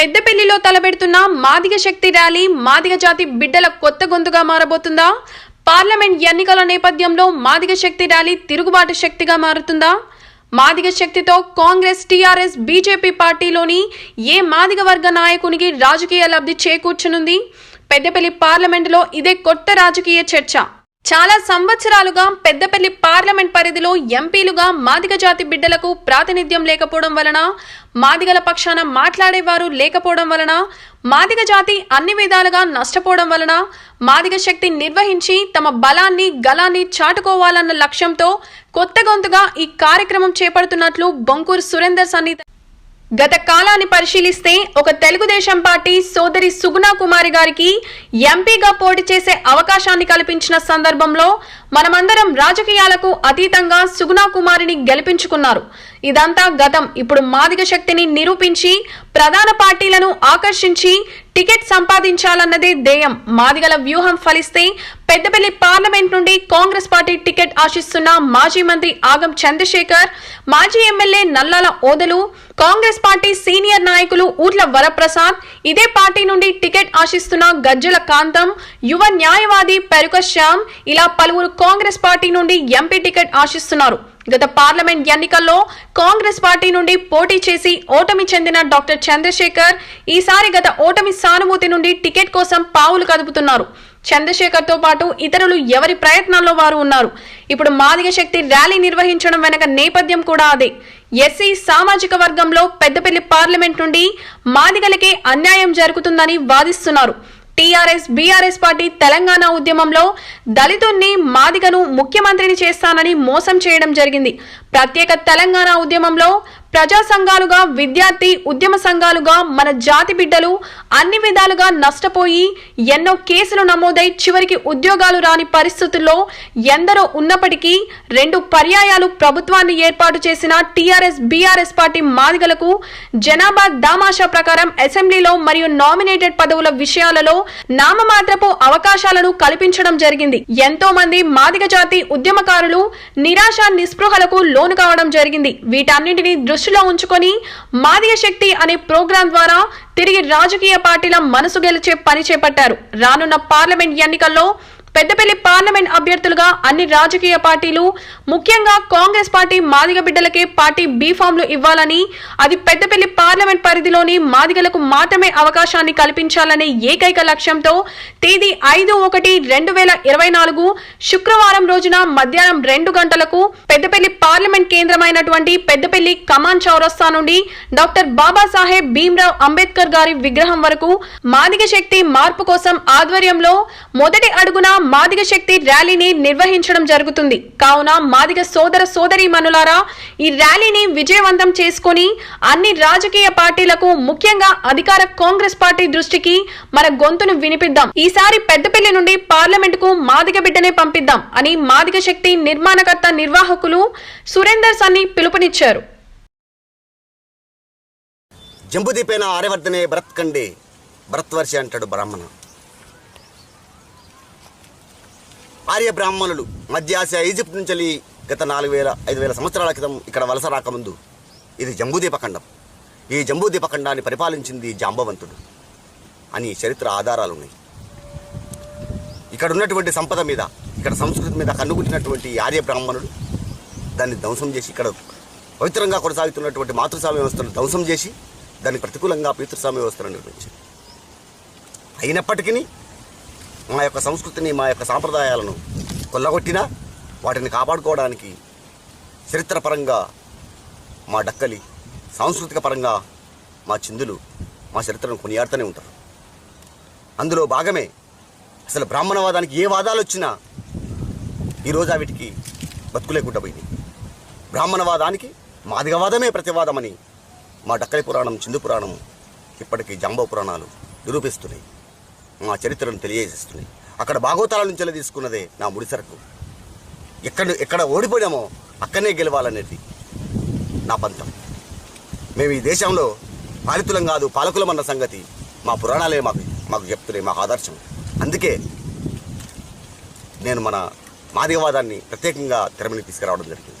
పెద్దపల్లిలో తలబెడుతున్న మాదిగ శక్తి ర్యాలీ మాదిగ జాతి బిడ్డల కొత్త గొంతుగా మారబోతుందా? పార్లమెంట్ ఎన్నికల నేపథ్యంలో మాదిగ శక్తి ర్యాలీ తిరుగుబాటు శక్తిగా మారుతుందా? మాదిగ శక్తితో కాంగ్రెస్ టీఆర్ఎస్ బీజేపీ పార్టీలోని ఏ మాదిగ వర్గ నాయకునికి రాజకీయ లబ్ధి చేకూర్చనుంది? పెద్దపల్లి పార్లమెంటులో ఇదే కొత్త రాజకీయ చర్చ. చాలా సంవత్సరాలుగా పెద్దపల్లి పార్లమెంట్ పరిధిలో ఎంపీలుగా మాదిగ జాతి బిడ్డలకు ప్రాతినిధ్యం లేకపోవడం వలన మాదిగల పక్షాన మాట్లాడేవారు లేకపోవడం వలన మాదిగ జాతి అన్ని విధాలుగా నష్టపోవడం వలన మాదిగ శక్తి నిర్వహించి తమ బలాన్ని గలాన్ని చాటుకోవాలన్న లక్ష్యంతో కొత్త గొంతుగా ఈ కార్యక్రమం చేపడుతున్నట్లు బొంకూరు సురేందర్ సన్నిధి గత కాలాన్ని పరిశీలిస్తే ఒక తెలుగుదేశం పార్టీ సోదరి సుగుణా కుమారి గారికి ఎంపీగా పోటీ చేసే అవకాశాన్ని కల్పించిన సందర్భంలో మనమందరం రాజకీయాలకు అతీతంగా సుగుణా కుమారిని గెలిపించుకున్నారు. ఇదంతా గతం. ఇప్పుడు మాదిగ శక్తిని నిరూపించి ప్రధాన పార్టీలను ఆకర్షించి టికెట్ సంపాదించాలన్నదే ధ్యేయం. మాదిగల వ్యూహం ఫలిస్తే పెద్దపల్లి పార్లమెంట్ నుండి కాంగ్రెస్ పార్టీ టికెట్ ఆశిస్తున్న మాజీ మంత్రి ఆగం చంద్రశేఖర్ మాజీ MLA Nallala Odelu Congress party senior నాయకులు ఊట్ల వరప్రసాద్ ఇదే పార్టీ నుండి టికెట్ ఆశిస్తున్న గజ్జల కాంతం యువ న్యాయవాది పెరుక శ్యామ్ ఇలా పలువురు కాంగ్రెస్ పార్టీ నుండి ఎంపీ టికెట్ ఆశిస్తున్నారు. గత పార్లమెంట్ ఎన్నికల్లో కాంగ్రెస్ పార్టీ నుండి పోటీ చేసి ఓటమి చెందిన డాక్టర్ చంద్రశేఖర్ ఈసారి గత ఓటమి సానుభూతి నుండి టికెట్ కోసం పావులు కదుపుతున్నారు. చంద్రశేఖర్తో పాటు ఇతరులు ఎవరి ప్రయత్నాల్లో వారు ఉన్నారు. ఇప్పుడు మాదిగ శక్తి ర్యాలీ నిర్వహించడం వెనక నేపథ్యం కూడా అదే. ఎస్సీ సామాజిక వర్గంలో పెద్దపల్లి పార్లమెంట్ నుండి మాదిగలకే అన్యాయం జరుగుతుందని వాదిస్తున్నారు. టీఆర్ఎస్ బీఆర్ఎస్ పార్టీ తెలంగాణ ఉద్యమంలో దళితుణ్ణి మాదిగను ముఖ్యమంత్రిని చేస్తానని మోసం చేయడం జరిగింది. ప్రత్యేక తెలంగాణ ఉద్యమంలో ప్రజా సంఘాలుగా విద్యార్థి ఉద్యమ సంఘాలుగా మన జాతి బిడ్డలు అన్ని విధాలుగా నష్టపోయి ఎన్నో కేసులు నమోదై చివరికి ఉద్యోగాలు రాని పరిస్థితుల్లో ఎందరో ఉన్నప్పటికీ రెండు పర్యాయాలు ప్రభుత్వాన్ని ఏర్పాటు చేసిన టీఆర్ఎస్ బీఆర్ఎస్ పార్టీ మాదిగలకు జనాభా దామాషా ప్రకారం అసెంబ్లీలో మరియు నామినేటెడ్ పదవుల విషయాలలో నామమాత్రపు అవకాశాలను కల్పించడం జరిగింది. ఎంతో మంది మాదిగ జాతి ఉద్యమకారులు నిరాశ నిస్పృహలకు లోను కావడం జరిగింది. వీటన్నింటినీ దృష్టిలో ఉంచుకొని మాదిగ శక్తి అనే ప్రోగ్రాం ద్వారా తిరిగి రాజకీయ పార్టీల మనసు గెలిచే పని చేపట్టారు. రానున్న పార్లమెంట్ ఎన్నికల్లో పెద్దపల్లి పార్లమెంట్ అభ్యర్థులుగా అన్ని రాజకీయ పార్టీలు ముఖ్యంగా కాంగ్రెస్ పార్టీ మాదిగ బిడ్డలకే పార్టీ బీఫామ్లు ఇవ్వాలని అది పెద్దపల్లి పార్లమెంట్ పరిధిలోని మాదిగలకు మాత్రమే అవకాశాన్ని కల్పించాలనే ఏకైక లక్ష్యంతో తేదీ ఐదు ఒకటి రెండు వేల ఇరవై నాలుగు శుక్రవారం రోజున మధ్యాహ్నం రెండు గంటలకు పెద్దపల్లి పార్లమెంట్ కేంద్రమైనటువంటి పెద్దపల్లి కమాన్ చౌరస్తా నుండి డాక్టర్ బాబాసాహెబ్ భీమ్రావ్ అంబేద్కర్ గారి విగ్రహం వరకు మాదిగ శక్తి మార్పు కోసం ఆధ్వర్యంలో మొదటి అడుగున మాదిగ శక్తి ర్యాలీని నిర్వహించడం జరుగుతుంది. కావున మాదిగ సోదర సోదరి మనులారా ఈ ర్యాలీని విజయవంతం చేసుకొని అన్ని రాజకీయ పార్టీలకు ముఖ్యంగా అధికార కాంగ్రెస్ పార్టీ దృష్టికి మన గొంతును వినిపిద్దాం. ఈసారి పెద్దపల్లి నుండి పార్లమెంట్కు మాదిగ బిడ్డనే పంపిద్దాం అని మాదిగ శక్తి నిర్మాణకర్త నిర్వాహకులు సురేందర్ సన్ని పిలుపునిచ్చారు. జంబుదీపైన ఆర్యవర్ధనే బ్రత్కండి బ్రత్వర్షి అంటాడు బ్రాహ్మణ. ఆర్య బ్రాహ్మణులు మధ్య ఆసియా ఈజిప్ట్ నుంచి గత నాలుగు వేల ఐదు వేల సంవత్సరాల క్రితం ఇక్కడ వలస రాకముందు ఇది జంబూదీప ఖండం. ఈ జంబూదీప ఖండాన్ని పరిపాలించింది జాంబవంతుడు. అని చరిత్ర ఆధారాలు ఉన్నాయి ఇక్కడ ఉన్నటువంటి సంపద మీద ఇక్కడ సంస్కృతి మీద కన్నుగుట్టినటువంటి ఆర్య బ్రాహ్మణుడు దాన్ని ధ్వంసం చేసి ఇక్కడ పవిత్రంగా కొనసాగుతున్నటువంటి మాతృస్వామ్య వ్యవస్థను ధ్వంసం చేసి దానికి ప్రతికూలంగా పితృస్వామ్య వ్యవస్థను నిర్మించింది అయినప్పటికీ మా యొక్క సంస్కృతిని మా యొక్క సాంప్రదాయాలను కొల్లగొట్టినా వాటిని కాపాడుకోవడానికి చరిత్రపరంగా మా డక్కలి సాంస్కృతిక పరంగా మా చిందులు మా చరిత్రను కొనియాడుతూనే ఉంటారు. అందులో భాగమే అసలు బ్రాహ్మణవాదానికి ఏ వాదాలు వచ్చినా ఈరోజు వీటికి బతుకులేకుండా పోయింది బ్రాహ్మణవాదానికి మాదిగవాదమే ప్రతివాదమని మా డక్కలి పురాణం చిందు పురాణం ఇప్పటికీ జాంబో పురాణాలు నిరూపిస్తున్నాయి. మా చరిత్రను తెలియజేస్తున్నాయి అక్కడ భాగవతాల నుంచి తీసుకున్నదే నా ముడిసరకు ఎక్కడ ఎక్కడ ఓడిపోయామో అక్కడనే గెలవాలనేది నా పంతం. మేము ఈ దేశంలో పాలితులం కాదు పాలకులం అన్న సంగతి మా పురాణాలే మాకు మాకు చెప్తున్నాయి మాకు ఆదర్శం. అందుకే నేను మన మాదిగవాదాన్ని ప్రత్యేకంగా తెరమని తీసుకురావడం జరిగింది.